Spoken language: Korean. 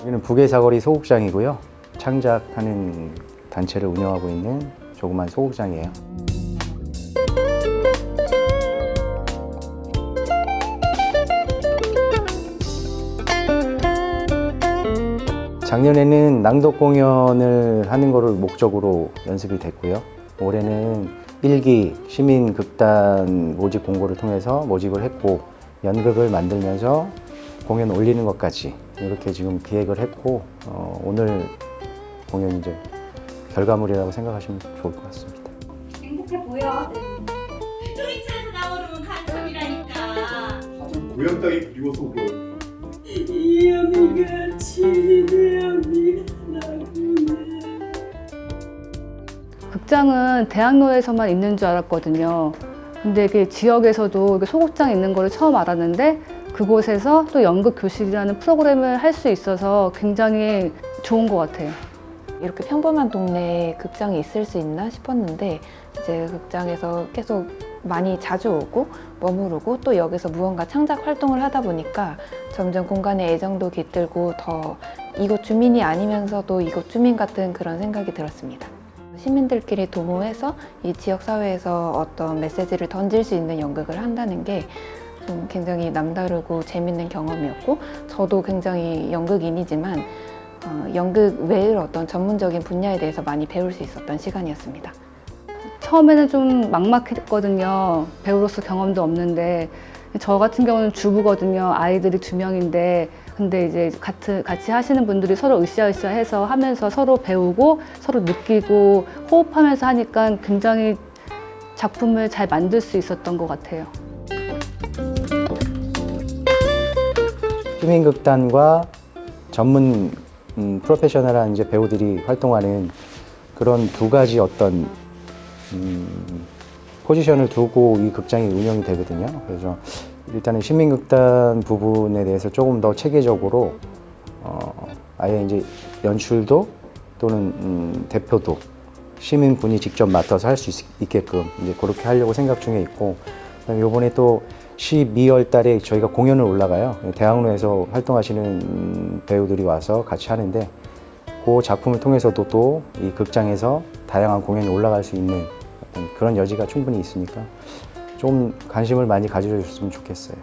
여기는 북의 사거리 소극장이고요. 창작하는 단체를 운영하고 있는 조그만 소극장이에요. 작년에는 낭독 공연을 하는 거를 목적으로 연습이 됐고요. 올해는 일기 시민 극단 모집 공고를 통해서 모집을 했고 연극을 만들면서 공연 올리는 것까지 이렇게 지금 기획을 했고 어, 오늘 공연 이제 결과물이라고 생각하시면 좋을 것 같습니다. 행복해 보여. 스위트에서 나오는 간첩이라니까. 좀 고향 땅이 그리워서 그런 이영이가 치대영 극장은 대학로에서만 있는 줄 알았거든요. 근데 이게 지역에서도 소극장 있는 거를 처음 알았는데 그곳에서 또 연극 교실이라는 프로그램을 할 수 있어서 굉장히 좋은 것 같아요. 이렇게 평범한 동네에 극장이 있을 수 있나 싶었는데 이제 극장에서 계속 많이 자주 오고 머무르고 또 여기서 무언가 창작 활동을 하다 보니까 점점 공간에 애정도 깃들고 더 이곳 주민이 아니면서도 이곳 주민 같은 그런 생각이 들었습니다. 시민들끼리 도모해서 이 지역 사회에서 어떤 메시지를 던질 수 있는 연극을 한다는 게 좀 굉장히 남다르고 재밌는 경험이었고 저도 굉장히 연극인이지만 어, 연극 외의 어떤 전문적인 분야에 대해서 많이 배울 수 있었던 시간이었습니다. 처음에는 좀 막막했거든요. 배우로서 경험도 없는데 저 같은 경우는 주부거든요. 아이들이 두 명인데 근데 이제 같이, 같이 하시는 분들이 서로 으쌰으쌰해서 하면서 서로 배우고 서로 느끼고 호흡하면서 하니까 굉장히 작품을 잘 만들 수 있었던 것 같아요. 시민극단과 전문 음, 프로페셔널한 이제 배우들이 활동하는 그런 두 가지 어떤 음, 포지션을 두고 이 극장이 운영이 되거든요. 그래서 일단은 시민극단 부분에 대해서 조금 더 체계적으로 어, 아예 이제 연출도 또는 음, 대표도 시민분이 직접 맡아서 할 수 있게끔 이제 그렇게 하려고 생각 중에 있고 그다음에 이번에 또 12월 달에 저희가 공연을 올라가요. 대학로에서 활동하시는 음, 배우들이 와서 같이 하는데 그 작품을 통해서도 또 이 극장에서 다양한 공연이 올라갈 수 있는 그런 여지가 충분히 있으니까 좀 관심을 많이 가져줬으면 좋겠어요.